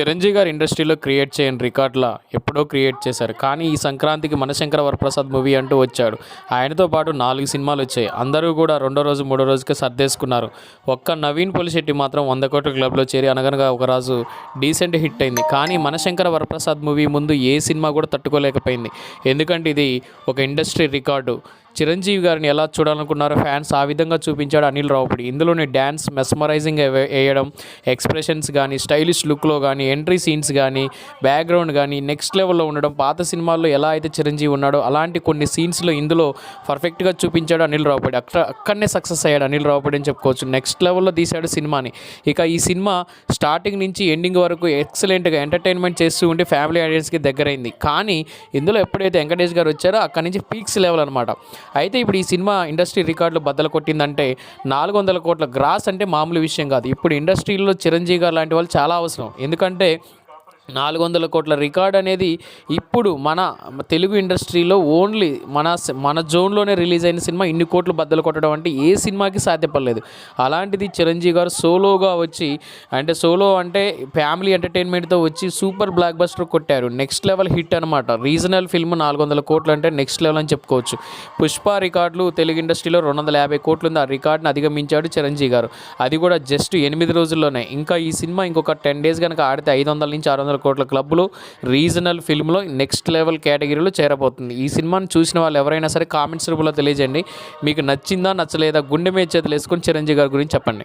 చిరంజీవి గారు ఇండస్ట్రీలో క్రియేట్ చేయని రికార్డులా ఎప్పుడో క్రియేట్ చేశారు. కానీ ఈ సంక్రాంతికి మనశంకర వరప్రసాద్ మూవీ అంటూ వచ్చాడు. ఆయనతో పాటు నాలుగు సినిమాలు వచ్చాయి. అందరూ కూడా రెండో రోజు మూడో రోజుకే సర్దేసుకున్నారు. ఒక్క నవీన్ పొలిశెట్టి మాత్రం వంద కోట్ల క్లబ్లో చేరి అనగనగా ఒక రాజు డీసెంట్ హిట్ అయింది. కానీ మనశంకర వరప్రసాద్ మూవీ ముందు ఏ సినిమా కూడా తట్టుకోలేకపోయింది. ఎందుకంటే ఇది ఒక ఇండస్ట్రీ రికార్డు. చిరంజీవి గారిని ఎలా చూడాలనుకున్నారో ఫ్యాన్స్ ఆ విధంగా చూపించాడు అనిల్ రావుపూడి. ఇందులోని డ్యాన్స్ మెస్మరైజింగ్ వేయడం ఎక్స్ప్రెషన్స్ కానీ స్టైలిష్ లుక్లో కానీ ఎంట్రీ సీన్స్ కానీ బ్యాక్గ్రౌండ్ కానీ నెక్స్ట్ లెవెల్లో ఉండడం పాత సినిమాల్లో ఎలా అయితే చిరంజీవి ఉన్నాడో అలాంటి కొన్ని సీన్స్లో ఇందులో పర్ఫెక్ట్గా చూపించాడు అనిల్ రావుపూడి. అక్కడ అక్కడనే సక్సెస్ అయ్యాడు అనిల్ రావుపూడి అని చెప్పుకోవచ్చు. నెక్స్ట్ లెవెల్లో తీశాడు సినిమాని. ఇక ఈ సినిమా స్టార్టింగ్ నుంచి ఎండింగ్ వరకు ఎక్సలెంట్గా ఎంటర్టైన్మెంట్ చేస్తూ ఉంటే ఫ్యామిలీ ఆడియన్స్కి దగ్గరైంది. కానీ ఇందులో ఎప్పుడైతే వెంకటేష్ గారు వచ్చారో అక్కడి నుంచి పీక్స్ లెవెల్ అనమాట అయితే ఇప్పుడు ఈ సినిమా ఇండస్ట్రీ రికార్డులు బద్దలు కొట్టిందంటే నాలుగు వందల కోట్ల గ్రాస్ అంటే మామూలు విషయం కాదు. ఇప్పుడు ఇండస్ట్రీలో చిరంజీవి గారు లాంటి వాళ్ళు చాలా అవసరం. ఎందుకంటే నాలుగు వందల కోట్ల రికార్డ్ అనేది ఇప్పుడు మన తెలుగు ఇండస్ట్రీలో ఓన్లీ మన మన జోన్లోనే రిలీజ్ అయిన సినిమా ఇన్ని కోట్లు బద్దలు కొట్టడం అంటే ఏ సినిమాకి సాధ్యపడలేదు. అలాంటిది చిరంజీవి గారు సోలోగా వచ్చి అంటే సోలో అంటే ఫ్యామిలీ ఎంటర్టైన్మెంట్తో వచ్చి సూపర్ బ్లాక్ బస్టర్ కొట్టారు. నెక్స్ట్ లెవెల్ హిట్ అనమాట రీజనల్ ఫిల్మ్ నాలుగు వందల కోట్లు అంటే నెక్స్ట్ లెవెల్ అని చెప్పుకోవచ్చు. పుష్ప రికార్డులు తెలుగు ఇండస్ట్రీలో రెండు వందల యాభై కోట్లు ఉంది ఆ రికార్డ్ని అధిగమించాడు చిరంజీవి గారు. అది కూడా జస్ట్ ఎనిమిది రోజుల్లోనే. ఇంకా ఈ సినిమా ఇంకొక టెన్ డేస్ కనుక ఆడితే ఐదు వందల నుంచి ఆరు వందల కోట్ల క్లబ్లో రీజనల్ ఫిల్మ్లో నెక్స్ట్ లెవెల్ కేటగిరీలో చేరబోతుంది. ఈ సినిమాని చూసిన వాళ్ళు ఎవరైనా సరే కామెంట్స్ రూపంలో తెలియజేయండి. మీకు నచ్చిందా నచ్చలేదా గుండె మీద చేతులు వేసుకొని చిరంజీవి గారి గురించి చెప్పండి.